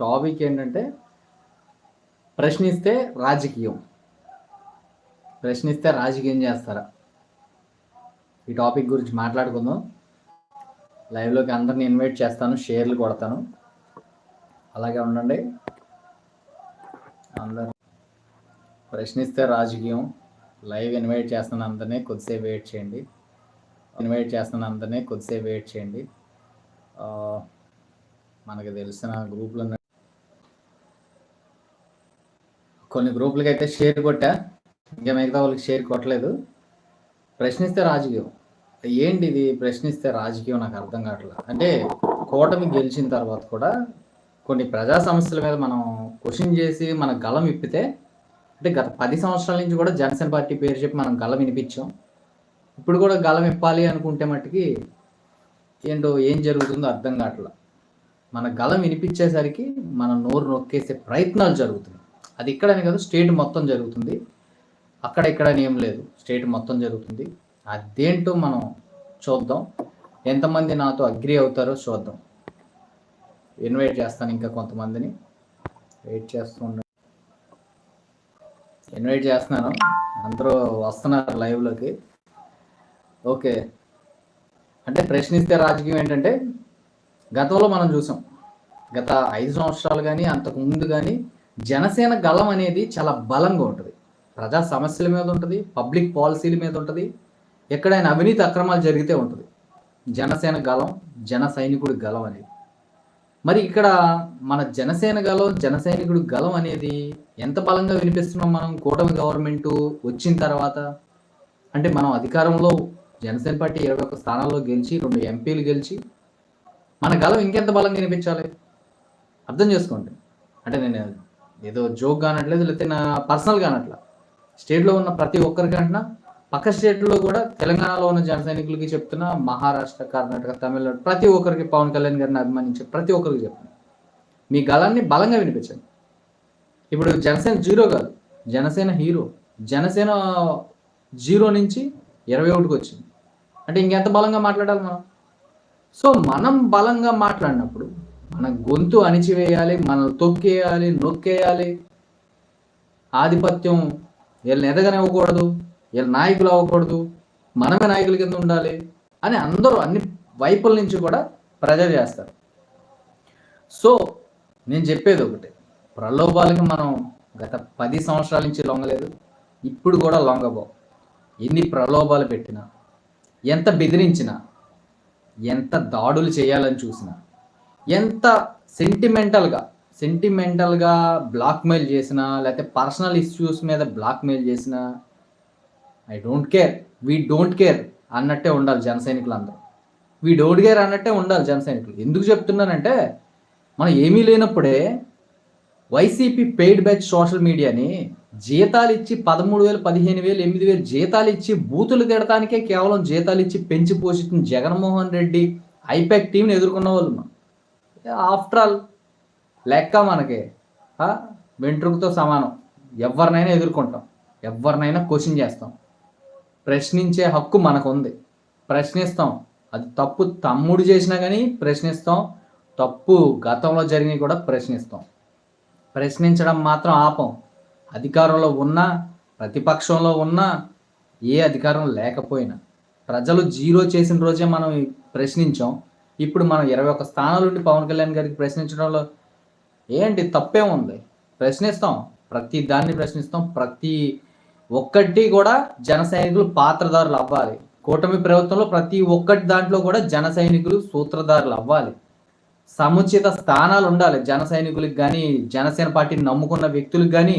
Topic ఏంటంటే ప్రశ్నిస్తే రాజకీయం. ప్రశ్నిస్తే రాజకీయం చేస్తారా? ఈ టాపిక్ గురించి మాట్లాడుకుందాం. లైవ్లోకి అందరిని ఇన్వైట్ చేస్తాను షేర్లు కొడతాను. అలాగే ఉండండి. అందరు ప్రశ్నిస్తే రాజకీయం. లైవ్ ఇన్వైట్ చేస్తున్న అందరినీ కొద్దిసేపు వెయిట్ చేయండి. ఇన్వైట్ చేస్తున్న అందరినీ కొద్దిసేపు వెయిట్ చేయండి. మనకు తెలిసిన గ్రూప్లో ఉన్న- కొన్ని గ్రూపులకి అయితే షేర్ కొట్టా. ఇంకా మిగతా వాళ్ళకి షేర్ కొట్టలేదు. ప్రశ్నిస్తే రాజకీయం. ఏంటి ఇది ప్రశ్నిస్తే రాజకీయం? నాకు అర్థం కావట్లేదు. అంటే కూటమి గెలిచిన తర్వాత కూడా కొన్ని ప్రజా సమస్యల మీద మనం క్వశ్చన్ చేసి మన గలం ఇప్పితే అంటే గత పది సంవత్సరాల నుంచి కూడా జనసేన పార్టీ పేరు చెప్పి మనం గలం వినిపించాం. ఇప్పుడు కూడా గలం ఇప్పాలి అనుకుంటే మట్టుకి ఏంటో ఏం జరుగుతుందో అర్థం కావట్లేదు. మన గలం వినిపించేసరికి మన నోరు నొక్కేసే ప్రయత్నాలు జరుగుతున్నాయి. అది ఇక్కడనే కాదు స్టేట్ మొత్తం జరుగుతుంది. అక్కడ ఇక్కడ అని ఏం లేదు స్టేట్ మొత్తం జరుగుతుంది. అదేంటో మనం చూద్దాం. ఎంతమంది నాతో అగ్రి అవుతారో చూద్దాం. ఇన్వైట్ చేస్తాను ఇంకా కొంతమందిని. వెయిట్ చేస్తూ ఉండండి ఇన్వైట్ చేస్తున్నాను. అందరూ వస్తున్నారు లైవ్లోకి ఓకే. అంటే ప్రశ్నిస్తే రాజకీయం ఏంటంటే గతంలో మనం చూసాం. గత ఐదు సంవత్సరాలు కానీ అంతకు ముందు కానీ జనసేన గలం అనేది చాలా బలంగా ఉంటుంది. ప్రజా సమస్యల మీద ఉంటుంది పబ్లిక్ పాలసీల మీద ఉంటుంది ఎక్కడైనా అవినీతి అక్రమాలు జరిగితే ఉంటుంది. జనసేన గలం జన సైనికుడి గలం అనేది. మరి ఇక్కడ మన జనసేన గలం జన సైనికుడి గలం అనేది ఎంత బలంగా వినిపిస్తున్నాం మనం? కూటమి గవర్నమెంట్ వచ్చిన తర్వాత అంటే మనం అధికారంలో జనసేన పార్టీ ఇరవై ఒక్క స్థానాల్లో గెలిచి రెండు ఎంపీలు గెలిచి మన గలం ఇంకెంత బలంగా వినిపించాలి? అర్థం చేసుకోండి. అంటే నేను ఏదో జోక్ కానట్లేదు లేకపోతే నా పర్సనల్ అనట్లా స్టేట్లో ఉన్న ప్రతి ఒక్కరికంటున్నా పక్క స్టేట్లో కూడా తెలంగాణలో ఉన్న జన సైనికులకి చెప్తున్నా మహారాష్ట్ర కర్ణాటక తమిళనాడు ప్రతి ఒక్కరికి పవన్ కళ్యాణ్ గారిని అభిమానించే ప్రతి ఒక్కరికి చెప్తున్నా. మీ గళాన్ని బలంగా వినిపించండి. ఇప్పుడు జనసేన జీరో కాదు జనసేన హీరో. జనసేన జీరో నుంచి ఇరవై ఒకటికి వచ్చింది. అంటే ఇంకెంత బలంగా మాట్లాడాలి మనం? సో మనం బలంగా మాట్లాడినప్పుడు మన గొంతు అణిచివేయాలి మనల్ని తొక్కేయాలి నొక్కేయాలి. ఆధిపత్యం వీళ్ళని ఎదగనివ్వకూడదు వీళ్ళ నాయకులు అవ్వకూడదు మనమే నాయకుల కింద ఉండాలి అని అందరూ అన్ని వైపుల నుంచి కూడా ప్రజలు చేస్తారు. సో నేను చెప్పేది ఒకటి. ప్రలోభాలకి మనం గత పది సంవత్సరాల నుంచి లొంగలేదు. ఇప్పుడు కూడా లొంగబో. ఎన్ని ప్రలోభాలు పెట్టినా ఎంత బెదిరించినా ఎంత దాడులు చేయాలని చూసినా ఎంత సెంటిమెంటల్గా సెంటిమెంటల్గా బ్లాక్మెయిల్ చేసినా లేకపోతే పర్సనల్ ఇష్యూస్ మీద బ్లాక్మెయిల్ చేసినా I don't care we don't care అన్నట్టే ఉండాలి జన వీ డోంట్ కేర్ అన్నట్టే ఉండాలి జన సైనికులు. ఎందుకు చెప్తున్నానంటే మనం ఏమీ లేనప్పుడే వైసీపీ పెయిడ్ బ్యాచ్ సోషల్ మీడియాని జీతాలు ఇచ్చి పదమూడు వేలు పదిహేను వేలు ఎనిమిది వేలు జీతాలు ఇచ్చి బూతులు తిడటానికే కేవలం జీతాలు ఇచ్చి పెంచి పోషించిన జగన్మోహన్ రెడ్డి ఐపాక్ టీంని ఎదుర్కొన్న వాళ్ళు మనం ఆఫ్టర్ ఆల్ లెక్క మనకి. వెంట్రుకతో సమానం. ఎవరినైనా ఎదుర్కొంటాం. ఎవరినైనా క్వశ్చన్ చేస్తాం. ప్రశ్నించే హక్కు మనకు ఉంది ప్రశ్నిస్తాం. అది తప్పు తమ్ముడు చేసినా కానీ ప్రశ్నిస్తాం. తప్పు గతంలో జరిగినవి కూడా ప్రశ్నిస్తాం. ప్రశ్నించడం మాత్రం ఆపం. అధికారంలో ఉన్నా ప్రతిపక్షంలో ఉన్నా ఏ అధికారం లేకపోయినా. ప్రజలు జీరో చేసిన రోజే మనం ప్రశ్నించాం. ఇప్పుడు మనం ఇరవై ఒక్క స్థానాలు ఉండి పవన్ కళ్యాణ్ గారికి ప్రశ్నించడంలో ఏంటి? తప్పే ఉంది. ప్రశ్నిస్తాం. ప్రతి దాన్ని ప్రశ్నిస్తాం. ప్రతి ఒక్కటి కూడా జన సైనికులు పాత్రదారులు అవ్వాలి. కూటమి ప్రభుత్వంలో ప్రతి ఒక్కటి దాంట్లో కూడా జన సైనికులు సూత్రధారులు అవ్వాలి. సముచిత స్థానాలు ఉండాలి. జన సైనికులకు కానీ జనసేన పార్టీని నమ్ముకున్న వ్యక్తులకు కానీ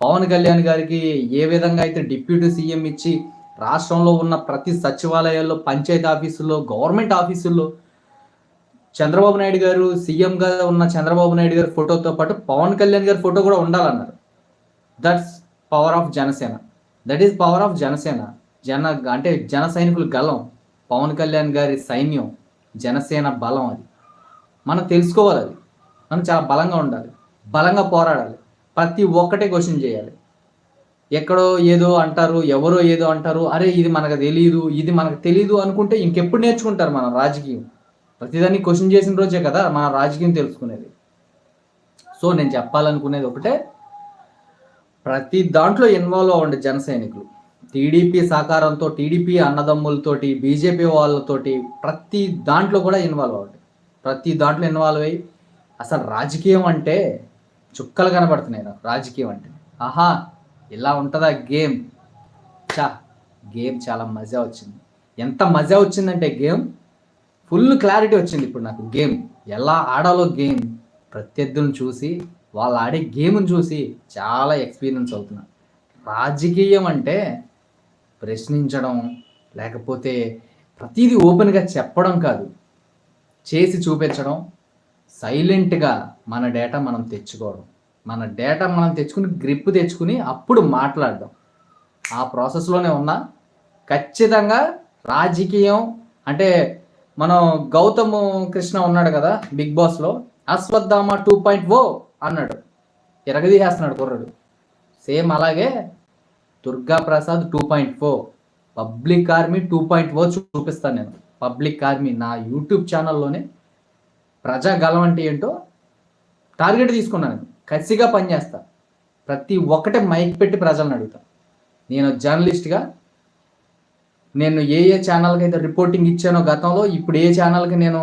పవన్ కళ్యాణ్ గారికి ఏ విధంగా అయితే డిప్యూటీ సీఎం ఇచ్చి రాష్ట్రంలో ఉన్న ప్రతి సచివాలయాల్లో పంచాయతీ ఆఫీసుల్లో గవర్నమెంట్ ఆఫీసుల్లో చంద్రబాబు నాయుడు గారు సీఎంగా ఉన్న చంద్రబాబు నాయుడు గారి ఫోటోతో పాటు పవన్ కళ్యాణ్ గారి ఫోటో కూడా ఉండాలన్నారు. That's power of Janasena. That is power of Janasena. జన అంటే జన సైనికులు గలం పవన్ కళ్యాణ్ గారి సైన్యం జనసేన బలం అది. మనం తెలుసుకోవాలి అది. మనం చాలా బలంగా ఉండాలి. బలంగా పోరాడాలి. ప్రతి ఒక్కటే క్వశ్చన్ చేయాలి. ఎక్కడో ఏదో అంటారు ఎవరో ఏదో అంటారు అరే ఇది మనకు తెలియదు ఇది మనకు తెలియదు అనుకుంటే ఇంకెప్పుడు నేర్చుకుంటారు మన రాజకీయం. ప్రతిదాన్ని క్వశ్చన్ చేసిన రోజే కదా మన రాజకీయం తెలుసుకునేది. సో నేను చెప్పాలనుకునేది ఒకటే ప్రతి దాంట్లో ఇన్వాల్వ్ అవ్వండి జన సైనికులు. టీడీపీ సహకారంతో టీడీపీ అన్నదమ్ములతోటి బీజేపీ వాళ్ళతోటి ప్రతి దాంట్లో కూడా ఇన్వాల్వ్ అవ్వండి. ప్రతి దాంట్లో ఇన్వాల్వ్ అయ్యి అసలు రాజకీయం అంటే చుక్కలు కనబడుతున్నాయి నాకు. రాజకీయం అంటే. ఆహా ఇలా ఉంటుందా గేమ్? చా గేమ్ చాలా మజా వచ్చింది. ఎంత మజా వచ్చిందంటే గేమ్? ఫుల్ క్లారిటీ వచ్చింది ఇప్పుడు నాకు గేమ్. ఎలా ఆడాలో గేమ్. ప్రత్యర్థులను చూసి వాళ్ళు ఆడే గేమ్ని చూసి చాలా ఎక్స్పీరియన్స్ అవుతున్నా. రాజకీయం అంటే ప్రశ్నించడం లేకపోతే ప్రతిదీ ఓపెన్గా చెప్పడం కాదు. చేసి చూపించడం సైలెంట్గా మన డేటా మనం తెచ్చుకోవడం. మన డేటా మనం తెచ్చుకుని గ్రిప్ తెచ్చుకుని అప్పుడు మాట్లాడడం. ఆ ప్రాసెస్లోనే ఉన్నా. ఖచ్చితంగా రాజకీయం అంటే మనం గౌతమ్ కృష్ణ ఉన్నాడు కదా బిగ్ బాస్లో అశ్వత్థామ టూ పాయింట్ ఓ అన్నాడు. ఎరగదీసేస్తున్నాడు కుర్రాడు. సేమ్ అలాగే Durga Prasad two point four oh, public army two point O చూపిస్తాను నేను. పబ్లిక్ ఆర్మీ నా యూట్యూబ్ ఛానల్లోనే ప్రజా గలం అంటే ఏంటో టార్గెట్ తీసుకున్నాను నేను. కసిగా పనిచేస్తా. ప్రతి ఒక్కటే మైక్ పెట్టి ప్రజలను అడుగుతా. నేను జర్నలిస్ట్గా నేను ఏ ఏ ఛానల్కి అయితే రిపోర్టింగ్ ఇచ్చానో గతంలో ఇప్పుడు ఏ ఛానల్కి నేను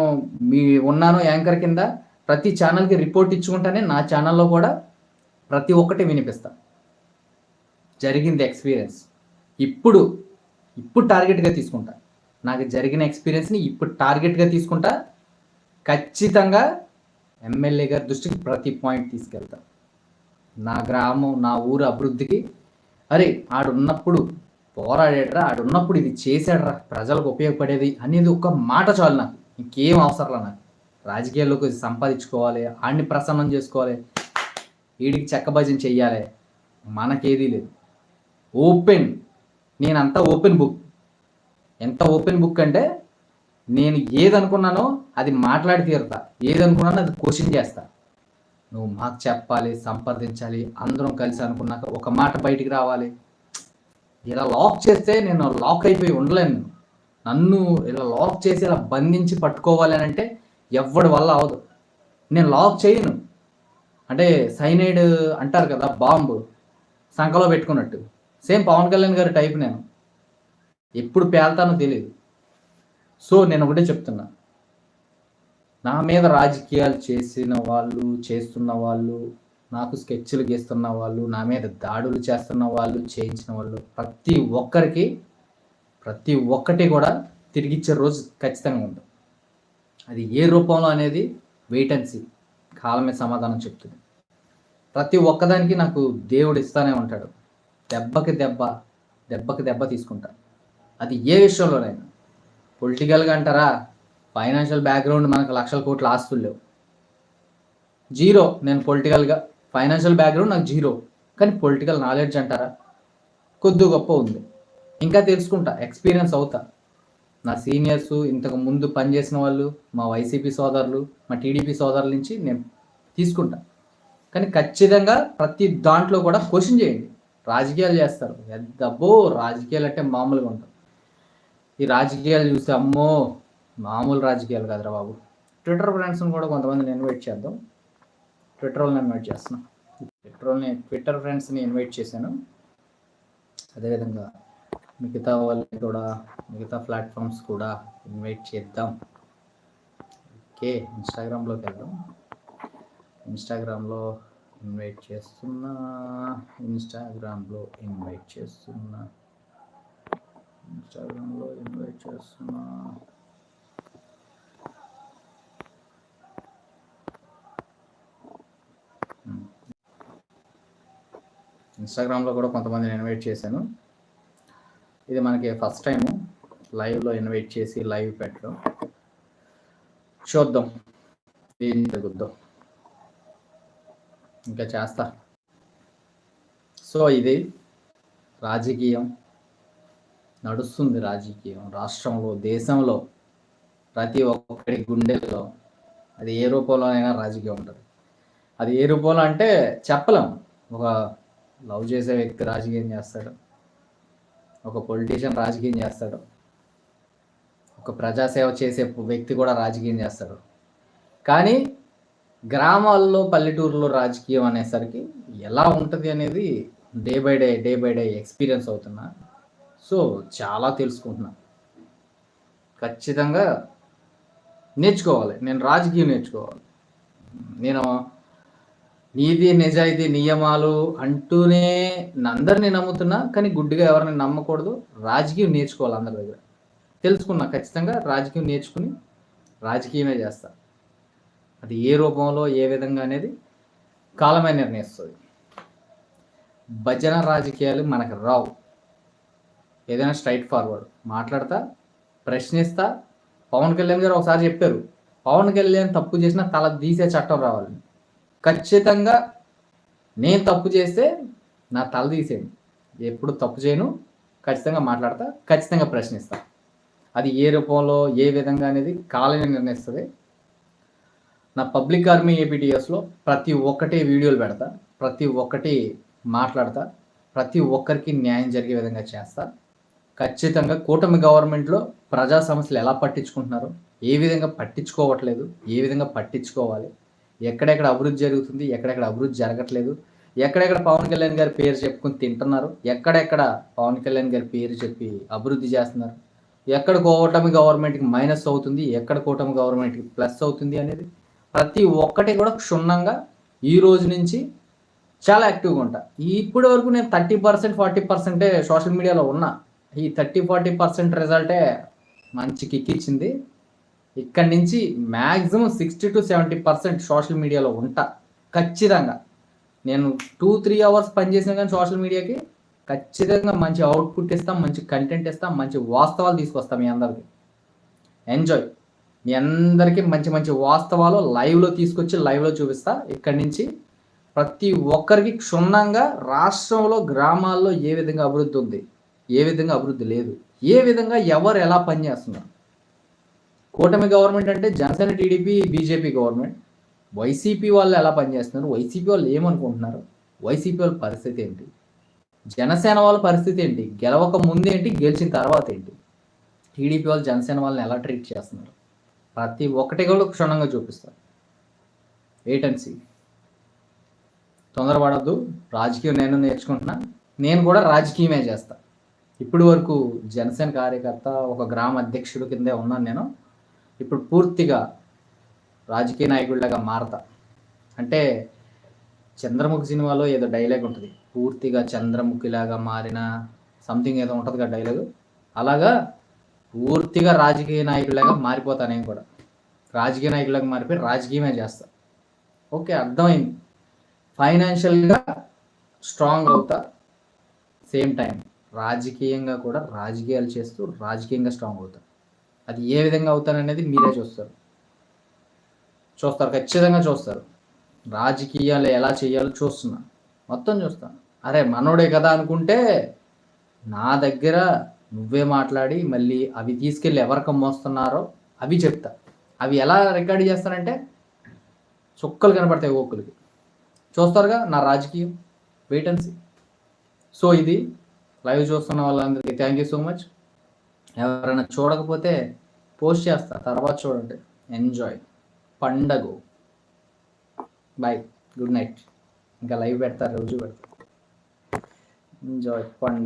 మీ ఉన్నానో యాంకర్ కింద ప్రతి ఛానల్కి రిపోర్ట్ ఇచ్చుకుంటానే నా ఛానల్లో కూడా ప్రతి ఒక్కటి వినిపిస్తా. జరిగింది ఎక్స్పీరియన్స్ ఇప్పుడు ఇప్పుడు టార్గెట్గా తీసుకుంటా. నాకు జరిగిన ఎక్స్పీరియన్స్ని ఇప్పుడు టార్గెట్గా తీసుకుంటా. ఖచ్చితంగా ఎమ్మెల్యే గారి దృష్టికి ప్రతి పాయింట్ తీసుకెళ్తా. నా గ్రామం నా ఊరు అభివృద్ధికి. అరే ఆడున్నప్పుడు పోరాడేట్రా ఆడున్నప్పుడు ఇది చేశాడ్రా ప్రజలకు ఉపయోగపడేది అనేది ఒక మాట చాలు నాకు. ఇంకేం అవసరం నాకు. రాజకీయాల్లోకి సంపాదించుకోవాలి ఆడిని ప్రసన్నం చేసుకోవాలి వీడికి చెక్కభజన చెయ్యాలి మనకేదీ లేదు. ఓపెన్ నేనంతా ఓపెన్ బుక్. ఎంత ఓపెన్ బుక్ అంటే నేను ఏదనుకున్నానో అది మాట్లాడి తీరుతా ఏదనుకున్నానో అది క్వశ్చన్ చేస్తా. నువ్వు మాకు చెప్పాలి సంప్రదించాలి అందరం కలిసి అనుకున్నాక ఒక మాట బయటికి రావాలి ఇలా లాక్ చేస్తే నేను లాక్ అయిపోయి ఉండలేను. నన్ను ఇలా లాక్ చేసి ఇలా బంధించి పట్టుకోవాలి అని అంటే ఎవడి వల్ల అవదు నేను లాక్ చేయను. అంటే సైనైడ్ అంటారు కదా బాంబు సంకలో పెట్టుకున్నట్టు. సేమ్ పవన్ కళ్యాణ్ గారి టైప్ నేను. ఎప్పుడు పేల్తానో తెలియదు సో నేను ఒకటే చెప్తున్నా. నా మీద రాజకీయాలు చేసిన వాళ్ళు చేస్తున్న వాళ్ళు నాకు స్కెచ్లు గీస్తున్న వాళ్ళు నా మీద దాడులు చేస్తున్న వాళ్ళు చేయించిన వాళ్ళు ప్రతి ఒక్కరికి ప్రతి ఒక్కటి కూడా తిరిగిచ్చే రోజు ఖచ్చితంగా ఉంటుంది అది ఏ రూపంలో అనేది వెయిట్ అండ్ సీ కాలమే సమాధానం చెప్తుంది. ప్రతి ఒక్కదానికి నాకు దేవుడు ఇస్తానే ఉంటాడు. దెబ్బకి దెబ్బ దెబ్బకి దెబ్బ తీసుకుంటా. అది ఏ విషయంలోనైనా. పొలిటికల్గా అంటారా? ఫైనాన్షియల్ బ్యాక్గ్రౌండ్ మనకు లక్షల కోట్ల ఆస్తులు లేవు. జీరో. నేను పొలిటికల్గా ఫైనాన్షియల్ బ్యాక్గ్రౌండ్ నాకు జీరో కానీ పొలిటికల్ నాలెడ్జ్ అంటారా? కొద్ది గొప్ప ఉంది. ఇంకా తెలుసుకుంటా ఎక్స్పీరియన్స్ అవుతా. నా సీనియర్స్ ఇంతకు ముందు పనిచేసిన వాళ్ళు మా వైసీపీ సోదరులు మా టీడీపీ సోదరుల నుంచి నేను తీసుకుంటా. కానీ ఖచ్చితంగా ప్రతి దాంట్లో కూడా క్వశ్చన్ చేయండి. రాజకీయాలు చేస్తారు. డబ్బో రాజకీయాలు అంటే మామూలుగా ఉంటాం ఈ రాజకీయాలు చూస్తే అమ్మో మామూలు రాజకీయాలు కదరా బాబు. ట్విట్టర్ ఫ్రెండ్స్ని కూడా కొంతమంది ఇన్వైట్ చేద్దాం. ట్విట్టర్ ఇన్వైట్ చేస్తున్నాం. ట్విట్టర్ని ట్విట్టర్ ఫ్రెండ్స్ని ఇన్వైట్ చేశాను. అదేవిధంగా మిగతా వాళ్ళని కూడా మిగతా ప్లాట్ఫామ్స్ కూడా ఇన్వైట్ చేద్దాం. ఓకే ఇన్స్టాగ్రామ్లోకి వెళ్దాం. ఇన్స్టాగ్రామ్లో ఇన్వైట్ చేస్తున్నా ఇన్స్టాగ్రామ్లో ఇన్వైట్ చేస్తున్నా ఇన్స్టాగ్రామ్లో ఇన్వైట్ చేస్తున్నా. ఇన్స్టాగ్రామ్లో కూడా కొంతమందిని ఇన్వైట్ చేశాను. ఇది మనకి ఫస్ట్ టైం లైవ్లో ఇన్వైట్ చేసి లైవ్ పెట్టడం. చూద్దాం. ఏం జరుగుద్దాం. ఇంకా చేస్తా. సో ఇది రాజకీయం. నడుస్తుంది రాజకీయం. రాష్ట్రంలో దేశంలో ప్రతి ఒక్కరి గుండెల్లో అది ఏ రూపంలోనైనా రాజకీయం ఉంటుంది. అది ఏ రూపంలో అంటే చెప్పలేం. ఒక లవ్ చేసే వ్యక్తి రాజకీయం చేస్తాడు. ఒక పొలిటీషియన్ రాజకీయం చేస్తాడు. ఒక ప్రజాసేవ చేసే వ్యక్తి కూడా రాజకీయం చేస్తాడు. కానీ గ్రామాల్లో పల్లెటూరులో రాజకీయం అనేసరికి ఎలా ఉంటుంది అనేది day by day day by day experience అవుతున్నా. సో చాలా తెలుసుకుంటున్నా. ఖచ్చితంగా నేర్చుకోవాలి. నేను రాజకీయం నేర్చుకోవాలి. నేను నీది నిజాయితీ నియమాలు అంటూనే అందరినీ నమ్ముతున్నా కానీ గుడ్డిగా ఎవరిని నమ్మకూడదు. రాజకీయం నేర్చుకోవాలి అందరి దగ్గర. తెలుసుకున్నా ఖచ్చితంగా రాజకీయం నేర్చుకుని రాజకీయమే చేస్తా. అది ఏ రూపంలో ఏ విధంగా అనేది కాలమే నిర్ణయిస్తుంది. భజన రాజకీయాలు మనకు రావు. ఏదైనా స్ట్రైట్ ఫార్వర్డ్. మాట్లాడతా ప్రశ్నిస్తా. పవన్ కళ్యాణ్ గారు ఒకసారి చెప్పారు పవన్ కళ్యాణ్ తప్పు చేసినా తల తీసే చట్టం రావాలి. ఖచ్చితంగా నేను తప్పు చేస్తే నా తల తీసేయండి. ఎప్పుడు తప్పు చేయను ఖచ్చితంగా మాట్లాడతా ఖచ్చితంగా ప్రశ్నిస్తా. అది ఏ రూపంలో ఏ విధంగా అనేది కాలమే నిర్ణయిస్తుంది. నా పబ్లిక్ ఆర్మీ ఏపీటీఎస్లో ప్రతి ఒక్కటి వీడియోలు పెడతా ప్రతి ఒక్కటి మాట్లాడతా ప్రతి ఒక్కరికి న్యాయం జరిగే విధంగా చేస్తా. ఖచ్చితంగా కూటమి గవర్నమెంట్లో ప్రజా సమస్యలు ఎలా పట్టించుకుంటున్నారు ఏ విధంగా పట్టించుకోవట్లేదు ఏ విధంగా పట్టించుకోవాలి ఎక్కడెక్కడ అభివృద్ధి జరుగుతుంది ఎక్కడెక్కడ అభివృద్ధి జరగట్లేదు ఎక్కడెక్కడ పవన్ కళ్యాణ్ గారి పేరు చెప్పుకొని తింటున్నారు ఎక్కడెక్కడ పవన్ కళ్యాణ్ గారి పేరు చెప్పి అభివృద్ధి చేస్తున్నారు ఎక్కడ కూటమి గవర్నమెంట్కి మైనస్ అవుతుంది ఎక్కడ కూటమి గవర్నమెంట్కి ప్లస్ అవుతుంది అనేది ప్రతి ఒక్కటి కూడా క్షుణ్ణంగా ఈ రోజు నుంచి చాలా యాక్టివ్గా ఉంటా. ఇప్పటి వరకు నేను థర్టీ పర్సెంట్ ఫార్టీ పర్సెంటే సోషల్ మీడియాలో ఉన్నా. ఈ థర్టీ ఫార్టీ పర్సెంట్ రిజల్టే మంచి కిక్ ఇచ్చింది. ఇక్కడి నుంచి maximum sixty to seventy percent social మీడియాలో ఉంటా. ఖచ్చితంగా. నేను టూ త్రీ అవర్స్ పనిచేసిన కానీ సోషల్ మీడియాకి ఖచ్చితంగా మంచి అవుట్పుట్ ఇస్తాం మంచి కంటెంట్ ఇస్తాం మంచి వాస్తవాలు తీసుకొస్తాం మీ అందరికి. ఎంజాయ్ మీ అందరికీ మంచి మంచి వాస్తవాలు లైవ్లో తీసుకొచ్చి లైవ్లో చూపిస్తా. ఇక్కడి నుంచి ప్రతి ఒక్కరికి క్షుణ్ణంగా రాష్ట్రంలో గ్రామాల్లో ఏ విధంగా అభివృద్ధి ఉంది ఏ విధంగా అభివృద్ధి లేదు ఏ విధంగా ఎవరు ఎలా పనిచేస్తున్నారు కూటమి గవర్నమెంట్ అంటే Janasena TDP BJP government. YCP వాళ్ళు ఎలా పనిచేస్తున్నారు? వైసీపీ వాళ్ళు ఏమనుకుంటున్నారు? వైసీపీ వాళ్ళ పరిస్థితి ఏంటి? జనసేన వాళ్ళ పరిస్థితి ఏంటి? గెలవక ముందేంటి గెలిచిన తర్వాత ఏంటి? టీడీపీ వాళ్ళు జనసేన వాళ్ళని ఎలా ట్రీట్ చేస్తున్నారు? ప్రతి ఒక్కటి కూడా క్షుణ్ణంగా చూపిస్తారు. వెయిట్ తొందరపడద్దు. రాజకీయం నేను నేర్చుకుంటున్నా. నేను కూడా రాజకీయమే చేస్తా. ఇప్పటి వరకు జనసేన కార్యకర్త ఒక గ్రామ అధ్యక్షుడు కిందే ఉన్నాను నేను. ఇప్పుడు పూర్తిగా రాజకీయ నాయకుడిలాగా మారతా. అంటే చంద్రముఖి సినిమాలో ఏదో డైలాగ్ ఉంటుంది. పూర్తిగా చంద్రముఖిలాగా మారిన సంథింగ్ ఏదో ఉంటుంది కదా డైలాగు అలాగా పూర్తిగా రాజకీయ నాయకుడిలాగా మారిపోతా నేను కూడా. రాజకీయ నాయకుడిలాగా మారిపోయి రాజకీయమే చేస్తా. ఓకే అర్థమైంది. ఫైనాన్షియల్గా స్ట్రాంగ్ అవుతా. సేమ్ టైం రాజకీయంగా కూడా రాజకీయాలు చేస్తూ రాజకీయంగా స్ట్రాంగ్ అవుతా. అది ఏ విధంగా అవుతాననేది మీరే చూస్తారు. చూస్తారు ఖచ్చితంగా చూస్తారు. రాజకీయాలు ఎలా చేయాలో చూస్తున్నా. మొత్తం చూస్తాను అరే మనోడే కదా అనుకుంటే నా దగ్గర నువ్వే మాట్లాడి మళ్ళీ అవి తీసుకెళ్ళి ఎవరికి మోస్తున్నారో అవి చెప్తా. అవి ఎలా రికార్డ్ చేస్తానంటే చుక్కలు కనపడతాయి ఓకులకి చూస్తారుగా నా రాజకీయం వెయిటెన్సీ సో ఇది లైవ్ చూస్తున్న వాళ్ళందరికీ థ్యాంక్ యూ సో మచ్. ఎవరైనా చూడకపోతే పోస్ట్ చేస్తా తర్వాత చూడండి. ఎంజాయ్ పండగ. బాయ్ గుడ్ నైట్ ఇంకా లైవ్ పెడతారు రోజు పెడతారు. ఎంజాయ్ పండగ.